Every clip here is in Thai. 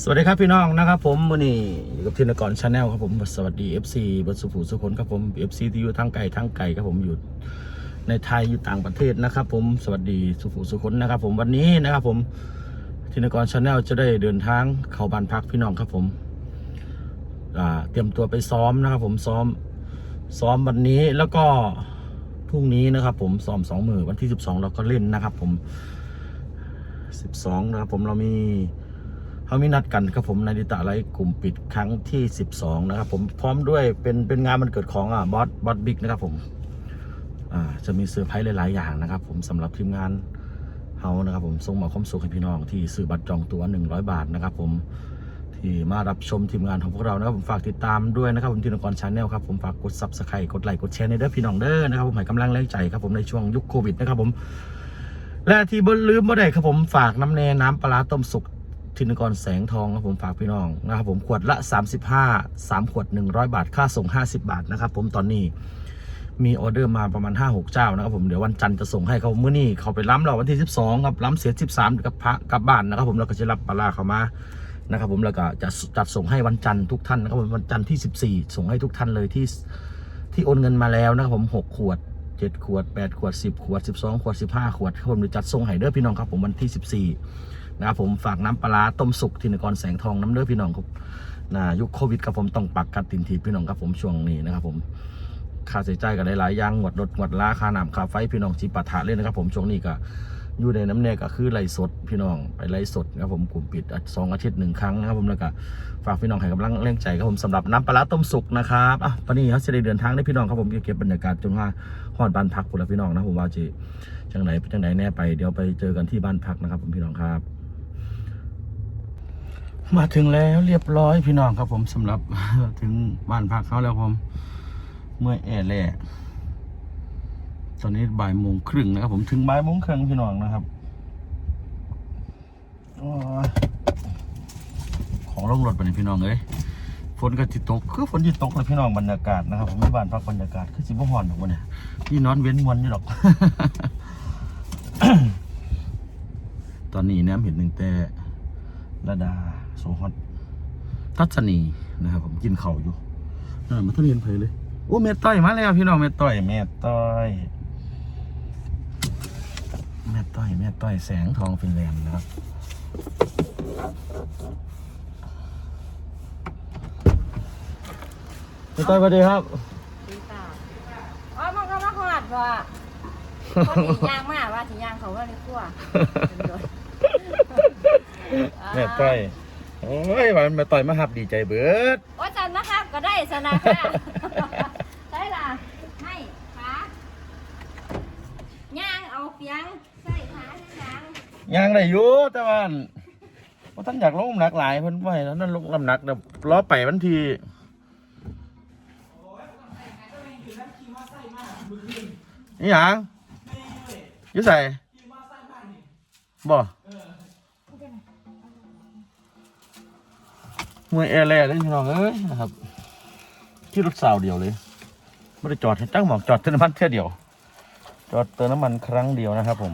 สวัสดีครับพี่น้องนะครับผมวันนี้อยู่กับทินกรชาแนลครับผมสวัสดี FC บัสุภูสุคนครับผม FC ที่อยู่ทั้งไก่ทั้งไก่ครับผมอยู่ในไทยอยู่ต่างประเทศนะครับ ผมสวัสดีสุภูสุคนนะครับ ผมวันนี้นะครับผมทินกรชาแนลจะได้เดินทางเข้าบ้านพักพี่น้องครับผมเตรียมตัวไปซ้อมนะครับ ผมซ้อมซ้อมวันนี้แล้วก็พรุ่งนี้นะครับ ผมซ้อมสองมือวันที่ 12 เราก็เล่นนะครับ ผม 12นะครับผมเรามี เขามีนัดกันครับผมในดิตะไลกลุ่มปิดครั้งที่ 12 นะครับผมพร้อมด้วยเป็นเป็นงานมันเกิดของอะบอสบอสบิ๊กนะครับผมอ่าจะมีเซอร์ไพรส์หลาย ๆ อย่างนะครับ ผมสำหรับทีมงานเฮานะครับผมส่งมอบความสุขให้พี่น้องที่ซื้อบัตรจองตั๋ว100 บาทนะครับผมที่มารับชมทีมงานของพวกเรานะครับผมฝากติดตามด้วยนะครับผมทีนกรชาแนลครับผมฝากกดซับสไครต์กดไลค์กดแชร์ในเด้อพี่น้องเด้อนะครับผมให้กำลังแรงใจครับผมในช่วงยุคโควิดนะครับผมและที่บ่ลืมบ่ได้ครับผมฝากน้ำแน่น้ำปลาต้มสุก ธินกรแสงทองครับผมฝากพี่น้องนะครับผมขวดละ 35 3 ขวด 100 บาท ค่าส่ง 50 บาทนะครับผมตอนนี้มีออเดอร์มาประมาณ 5-6 เจ้านะครับผมเดี๋ยววันจันทร์จะส่งให้เขาเมื่อนี้เขาไปล้ำเราวันที่ 12ครับล้ำเสีย 13กับพระกลับบ้านนะครับผมเราก็จะรับปลาเขามานะครับผมแล้วก็จะจัดส่งให้วันจันทร์ทุกท่านนะครับผมวันจันทร์ที่ 14 ส่งให้ทุกท่านเลยที่ที่โอนเงินมาแล้วนะครับผม6ขวด7ขวด8ขวด10ขวด12ขวด15ขวดครับผมเดี๋ยวจัดส่งให้เด้อพี่น้องครับผมวันที่ 14 นะครับผมฝากน้ำปลาต้มสุกทินกรแสงทองน้ำเลือพี่น้องครับนะยุคโควิดครับผมต้องปักกัดตินทีพี่น้องครับผมช่วงนี้นะครับผมค่าใช้จ่ายกันหลายๆอย่างหวดรถหวดลาค่าน้ำค่าไฟพี่น้องจีปะทะเลยนะครับผมช่วงนี้ก็อยู่ในน้ำเนี่ยก็คือไล่สดพี่น้องไปไล่สดนะครับผมกลุ่มปิดสองอาทิตย์หนึ่งครั้งนะครับผมแล้วก็ฝากพี่น้องให้กำลังแรงใจครับผมสำหรับน้ำปลาต้มสุกนะครับอะตอนนี้เขาจะได้เดินทางได้พี่น้องครับผมเก็บบรรยากาศจนว่าฮอดบ้านพักพุ่นแล้วพี่น้องนะผมว่าจีจังไหนจังไหนแน่ไปเดี๋ยวไปเจอกันที่บ้านพักนะครับผมพี่น้องครับ มาถึงแล้วเรียบร้อยพี่น้องครับผมสำหรับถึงบ้านพักเขาแล้วผม เมื่อแอร์แล่ตอนนี้บ่ายโมงครึ่งนะครับผมถึงบ่ายโมงครึ่งพี่น้องนะครับอของลงรถไปนี่พี่น้องเอ้ยฝนก็จิตก คือฝนจิตกเลยพี่น้องบรรยากาศนะครับผมที่บ้านพักบรรยากาศคือสิบหอนดอกวันเนี่ยพี่นอนเว้นวันอยู่หรอก ตอนนี้น้ำเห็นหนึ่งแต่ระดา โซฮอตทัศนีนะครับ ผมกินเข่าวอยู่นั่นมาทุเรียนเพลเลยโอ้เมต้อยมาแล้วพี่น้องเมต้อยเมต้อยแม่ต้อยแม่ต้อยแสงทองฟินแลนด์นะครับแม่ต้อยสวัสดีครับดีค่ะอ๋อมันก็มาขอดว่ะคนอีกย่างมากว่าสิย่างเขาก็เลยกลัวแม่ต้อย โอ้ยวันแม่ต้อยมาหับดีใจเบิดว่าจันนะครับก็ได้สนะค่ะได้ล่ะให้ขาย่างเอาเปียงใส่ขาย่างยังได้อยู่แต่ว่าว่าท่านอยากลงน้ำหนักหลายเพิ่นไว้แล้วนั่นลงน้ำหนักเดี๋ยวล้อไปวันทีนี่หยังอยุ่ใส่บ่ เมื่อยแอร์แล่เลยพี่น้องเอ้ยนะครับ ที่รถสาวเดียวเลยไม่ได้จอดให้ตั้งหมอกจอดเติมน้ำมันแค่เดียว จอดเติมน้ำมันครั้งเดียวนะครับ ผม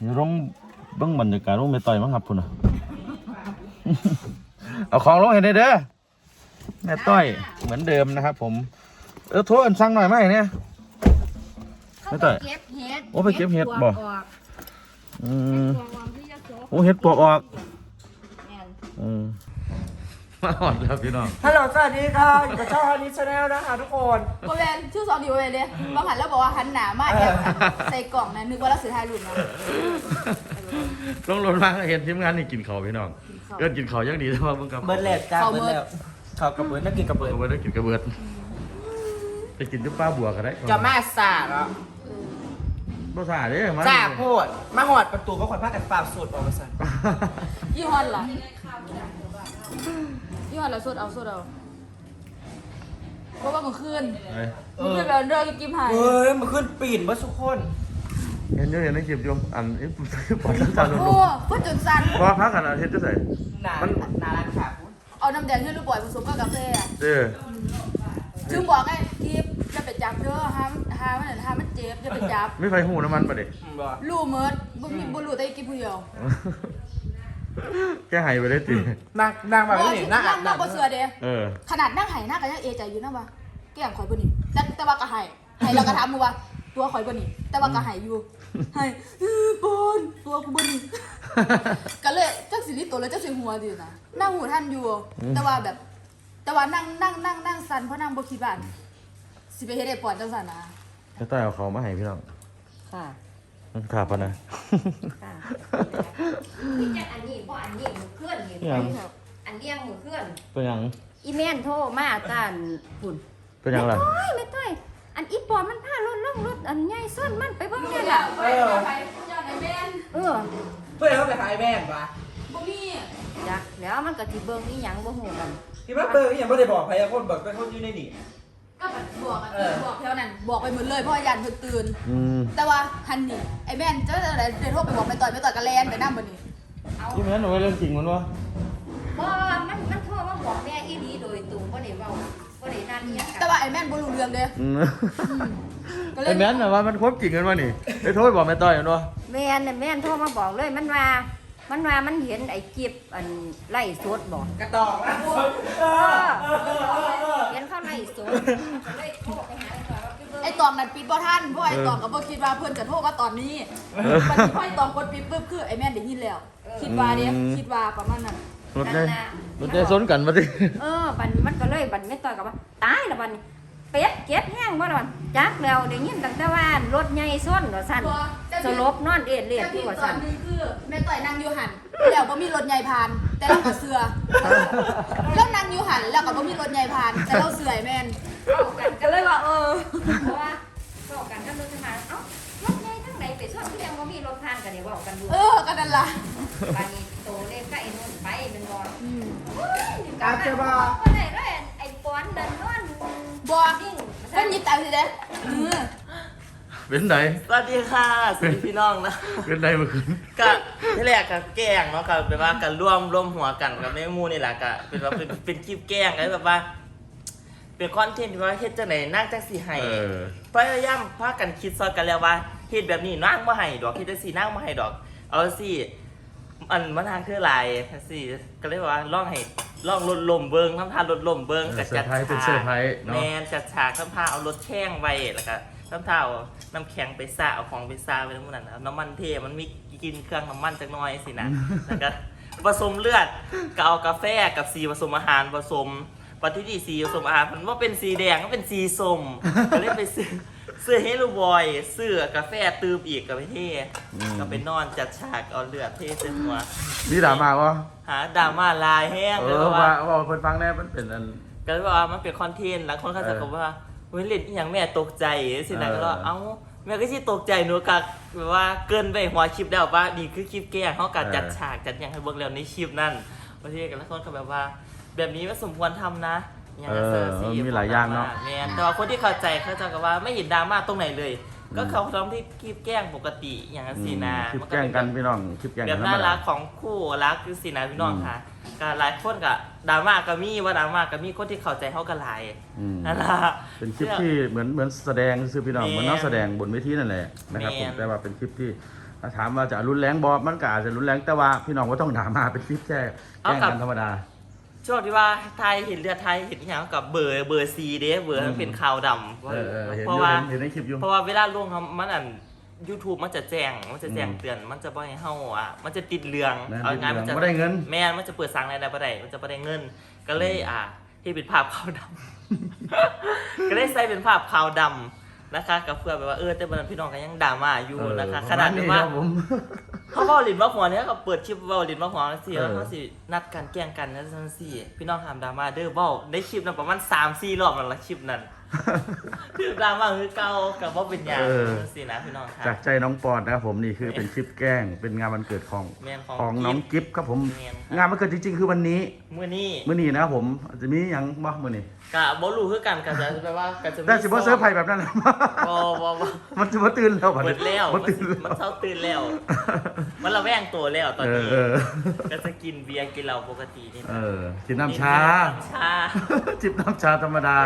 อยู่ร่องเบิ้งบรรยากาศร่องไม่ต่อยมั้งครับพุ่นน่ะเอาของลงให้ได้เด้อแม่ต้อยเหมือนเดิมนะครับผม เออโทษอันสั่งหน่อยไหมเนี่ยเขาไม่ไปต่อยเก็บเห็ดโอ้ไปเก็บเห็ดบ่ปวกออกอืมปวกออกที่จะโจ๊กโอ้เห็ดปวกออกแม่นอืม มาหอดแล้วพี่น้อง ฮัลโหลสวัสดีค่ะอยู่กับช่องฮันนี่ชาแนลนะคะทุกคนโบแมนชื่อซองดีโบแมนเลยบางหันแล้วบอกว่าหันหนามากแอบใส่กล่องนะนึกว่าเราสื่อไทยหลุดนะลงรถมาก็เห็นทีมงานนี่กินข้าวพี่น้องเกินกินข้าวยังดีแต่ว่ามึงกับเบิร์ดแลบจ้าเบิร์ดแลบเขากับเบิร์ดนักกินกับเบิร์ดเอาไปได้กินกระเบิดไปกินที่ป้าบัวก็ได้จะมาสาดเหรอบ่สาเด้มาจ่าพูดมาหอดประตูก็ขอยพากันฝ่าสูตรออกมาสั่นยี่ห้อล่ะยี่ห้อ ที่ว่าเราสดเอาสดเอาเพราะว่ามื่อคืนเอ้ยเมื่อคืนแบบเดินกิมหายเฮ้ยมันขึ้นปีนมาทุกคนเห็นอยู่เห็นในคลิปอยู่อันนี้ผมปอดตาลงโอ้พูดจนสั่นเพราะว่าพักกันอาทิตย์จะใส่หนามันหนาร้านขาพูดเอาน้ำแดงขึ้นลูกบ่อยผสมกับกาแฟเด้อจึงบอกไงกิฟจะไปจับเด้อห้ามห้ามมันห้ามมันเจ็บจะไปจับไม่ไฟหูน้ำมันปะเด็กลู่เมิดบ่มีบ่รู้แต่กินผู้เดียว แกใหายไปได้ตีนางนางแบบโอ้นี้ยนางอานั่บงนั่งน้ำบ่เสือเด้เออ ขนาดนั่งไห้หน้าก็ยังเอใจอยู่นะว่าแก้มข่อยบ่นี่แต่แต่ว่าก็ไห้ไห้แล้วก็ถามมึงว่า ตัวข่อยบ่นี่แต่ว่าก็ไห้อยู่ไห้อื้อปอนตัวกูบ่นี่ก็เลยจักสิริตัวเลยจักสิหัวดินะนั่งหูท่านอยู่ แต่ว่าแบบ แต่ว่านั่งนั่งนั่งนั่งสั่นเพราะนั่งบ่คิดว่าสิไปเฮ็ดให้ปอนจังซั่นนะแล้วต้อยเอาเขามาให้พี่น้องค่ะ ขาปะนะ ค่ะนี่จักอันนี้เพราะอันนี้มือเคลื่อนเห็นหยังไหมอันเลี้ยงมือเคลื่อน เป็นหยังอีแม่นโทรมาตานปุ่นเป็นหยังล่ะโอ้ยไม่ต้อย อันอีปอมันพารถล่องรถอันใหญ่ส้นมันไปเบิ่งเนี่ยล่ะเออไปย้อนไอ้แม่นเออเพื่อนเขาไปหายแม่นปะบ่มีจักแล้วมันก็สิเบิ่งอีหยังบ่ฮู้กันที่ว่าเบอร์นี่ยังไม่ได้บอกใครอะคนบอกเป็นคนอยู่ในนี่ ก็แบบบอกอะเออบอกแถวนั้นบอกไปหมดเลยเพราะว่ายันเพิ่นตื่น อืมแต่ว่าฮันนี่ไอ้แม่นเจ้าอะไรเดินโทรไปบอกไปต่อยไปต่อยกระแลนไปนั่งบนนี้ที่แม่นเอาไว้เรื่องจริงมันวะบ่มันมันโทรมาบอกแม่อีดีโดยตรงบ่ได้เว้าบ่ได้นั่นนี่แต่ว่าไอ้แม่นบ่รู้เรื่องเด้อืมก็เลยไอ้แม่นน่ะว่ามันควบจริงกันวะนี่ไอ้โทษบอกแม่ต้อยมันวะแม่นน่ะแม่นโทรมาบอกเลยมันว่า มันว่ามันเห็นไอ้จิบอันไล่สดบอกกระตอกนะเออเห็นเขาไล่สดเลยโทรไปหาไอ้ก่อนว่าพี่เบิ่งไอ้ตองนั้นปิดบ่ทันเพราะไอ้ตองก็บ่คิดว่าเพิ่นจะโทรมาตอนนี้บัดนี้พอไอ้ตองกดปิดปุ๊บคือไอ้แม่นได้ยินแล้ว คิดว่าเด้คิดว่าประมาณนั้นรถได้รถได้ซ้นกันมาดิเออบันมันก็เลยบันไม่ต่อยกับว่าตายแล้วบัดน เป็ดเก็บแห้งบ่ล่ะบัดจักแล้วได้ยินตั้งแต่ว่ารถใหญ่ส้นว่าซั่นสลบนอนเอ็ดเลียดแต่ที่พี่ว่าตอซั่นนนึงคือแม่ต่อยนั่งอยู่หันแล้วบ่มีรถใหญ่ผ่าน แต่เราก็เสือแล้วนั่งอยู่หันแล้วก็บ่มีรถใหญ่ผ่าน แต่เราเสือไอ้แม่นเข้ากันก็เลยว่าเออเพราะว่าเข้ากันกับรถทหารเอ้ารถใหญ่ทั้งไหนไปซ่อนที่ยังบ่มีรถผ่านกันเนี่ยเว้ากันดูเออก็นั่นล่ะบานี้โตเล็กก็ไอ้นู่นไปเป็นบ่อืมอาจจะว่า บ่นิ่งเพิ่นหยิบตังค์สิเด้เออเป็นไหนสวัสดีค่ะสวัสดีพี่น้องนะเป็นไหนเมื่อคืนก็ที่แรกก็แกล้งเนาะก็แบบว่ากันร่วมร่วมหัวกันกับแม่หมูนี่แหละก็เป็นว่าเป็นเป็นคลิปแกล้งกันแบบว่า เป็นคอนเทนต์ที่ว่าเฮ็ดจังไหนนั่งจังสิให้เออ พยายามพากันคิดซอยกันแล้วว่าเฮ็ดแบบนี้นั่งบ่ให้ดอกเฮ็ดจังซี่นั่งบ่ให้ดอก เอาสิอันมันทางคือหลายจังซี่ก็เลยว่าลองให้ ลองลดลมเบิ่งทำท่าลดลมเบิ่งเออกับเซอร์ไพรส์เป็นเซอร์ไพรส์เนาะแม่นจัดฉากทำท่าเอารถแข้งไว้แล้วก็ทำท่าเอาน้ำแข็งไปสระเอาของไปสระไว้ทั้งหมดนั้นเอาน้ำมันเทมันมีกินเครื่องน้ำมันจักหน่อยสินะแล้วก็ผสมเลือดก็เอากาแฟกับสีผสมอาหารผสมปฏิทินสีผสมอาหารมันว่าเป็นสีแดงก็เป็นสีส้มก็เลยไปซื้อ ซื้อเฮลูบอยซื้อกาแฟตืมอีกกับไปเทก็ไปนอนจัดฉากเอาเลือดเทเส้นหัวนี่ด่ามาวะหาดราม่าลายแห้งเอเลยอว่าว่าว่าคนฟังแน่มันเป็นอัน ก็เลยว่ามันเป็นคอนเทนต์แล้วคนเขาจะบอกว่าเฮ้ยเล่นอหย่างแม่ตกใจสินะเออก็เอ้าแม่ก็ที่ตกใจหนูกัแบบว่าเกินไปหัวคลิปแล้วว่านี่คือคลิปแกล้งเขากัจัดฉากจัดอย่างให้เบิกแล้วในคลิปนั่นบางทีกันแล้วคนก็แบบว่า แบบนี้ไม่สมควรทำนะ อย่างนั้นเออสิมีหลายอย่างเนาะแม่นแต่ว่าคนที่เข้าใจเขาจะกับว่าไม่เห็นดราม่าตรงไหนเลย ก็เขาทำที่คลิปแกล้งปกติอย่างนั้นสินะ คลิปมัแกล้งกันเป็พี่น้องคลิปแกล้งแบกันบธรรน่ามดา รักของคู่รักคือสินะพี่น้องค่ะก็หลายคนก็ดราม่าก็มีว่าดราม่าก็มีคนที่เข้าใจเขาก็หลายอืม นั่นล่ะ เป็นคลิปที่เหมือนเหมือนแสดงซื้อพี่น้องแม่นเหมือนนักแสดงบนเวทีนั่นแหละนะครับผมแม่นแต่ว่าเป็นคลิปที่ถ้าถามว่าจะรุนแรงบอมันก็อาจจะรุนแรงแต่ว่าพี่น้องก็ต้องด่ามาเป็นคลิปแค่แกล้งกันธรรมดา ช่วงที่ว่าไทยเห็นเรือไทยเห็นอหย่างกับเบอร์เบอร์ซีเด้เบอร์มันเป็นขาวดำเออเออเห็นเพอยู่ราะว่าเห็นในคลิปอยู่ เพราะว่าเวลาลงครับมันอัน YouTube มันจะแจ้งมันจะแจ้งอืมเตือนมันจะบ่ให้เฮาอะมันจะติดเรืองแม่นเอาง่ายๆติมัดนเรืจะองบ่ได้เงิน แม่นมันจะเปิดสั่งอะไรบ่ได้มันจะบ่ได้เงิน ก็เลยอะที่เป็นภาพขาวดำ ก็เลยใส่เป็นภาพขาวดำนะคะกับเพื่อแบบว่าเออแต่บัดนั้นพี่น้องก็ยังด่ามาอยู่นะคะ ขนาดที่ว่าประมณนี้ครับผม เขาเว้าลินว่าหัวเนี่ยก็เปิดคลิปเว้าลินว่าหัวสิเออแล้วเขาสินัดกันแกล้งกันนั่นสิพี่น้องห้ามดราม่าเด้อเว้าได้คลิปนั้นประมาณ3 4รอบแล้วละคลิปนั้น คือดราม่าคือเก่ากับว่าเป็นหยังเออนั่นสินะพี่น้องค่ะจากใจน้องปอนนะครับผมนี่คือเป็นคลิปแกล้ง เป็นงานวันเกิดของแม่นของของน้องกิฟต์ครับผม แม่นครับ งานวันเกิดจริงๆ คือวันนี้มื้อนี้มื้อนี้นะครับผมอาจจะมีหยังบ่มื้อนี้กะบ่รู้คือกันกะจะแปลว่ากะจะมีแต่สิบ่เซอร์ไพรส์แบบนั้นนะ บ่บ่บ่มันจะบ่ตื่นแล้วบัดเปินี้ดแล้วบ่มันตื่นมันแล้วเช้าตื่นแล้ว มันระแวงตัวแล้วตอนเออนี้ เออก็จะกินเบียร์กินเหล้าปกตินี่เออกินน้ำชาน้ำชา จิบน้ำชาธรรมดา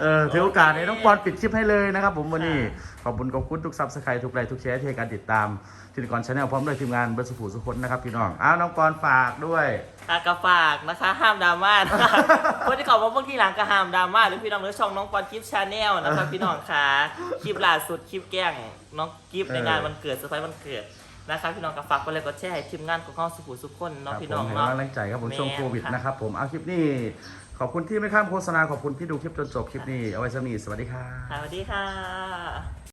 เออถือโอกาสให้น้องปอนปิดคลิปให้เลยนะครับผมวันนี้ ขอบคุณขอบคุณทุกซับสไครต์ทุกไลค์ทุกแชร์ที่ให้การติดตามทีนิกรชาแนลพร้อมด้วยทีมงานเบิร์ดสุภูสุคนนะครับพี่น้อง อ้าวน้องกรณ์ฝากด้วยอะกระฝากนะคะห้ามดราม่านะคะคนที่เขามาเมื่อกี้หลังก็ห้ามดราม่าหรือพี่น้องหรือช่องน้องปอนกิฟชาแนลนะคะพี่น้องค่ะคลิปล่าสุดคลิปแกล้งน้องกิฟในงานวันเกิดเซอร์ไพรส์วันเกิดนะคะพี่น้องก็ฝากไปเลยก็แชร์ให้ทีมงานของข้องสุขุสุขคนคเนาะรับพี่ผน้อมงให้เนาะกำลังใจครับผมแม่นช่วงโควิดค่ะนะครับผมเอาคลิปนี้ ขอบคุณที่ไม่ข้ามโฆษณาขอบคุณที่ดูคลิปจนจบคลิปนี้เอาไว้สำนีสวัสดีค่ะ สวัสดีค่ะ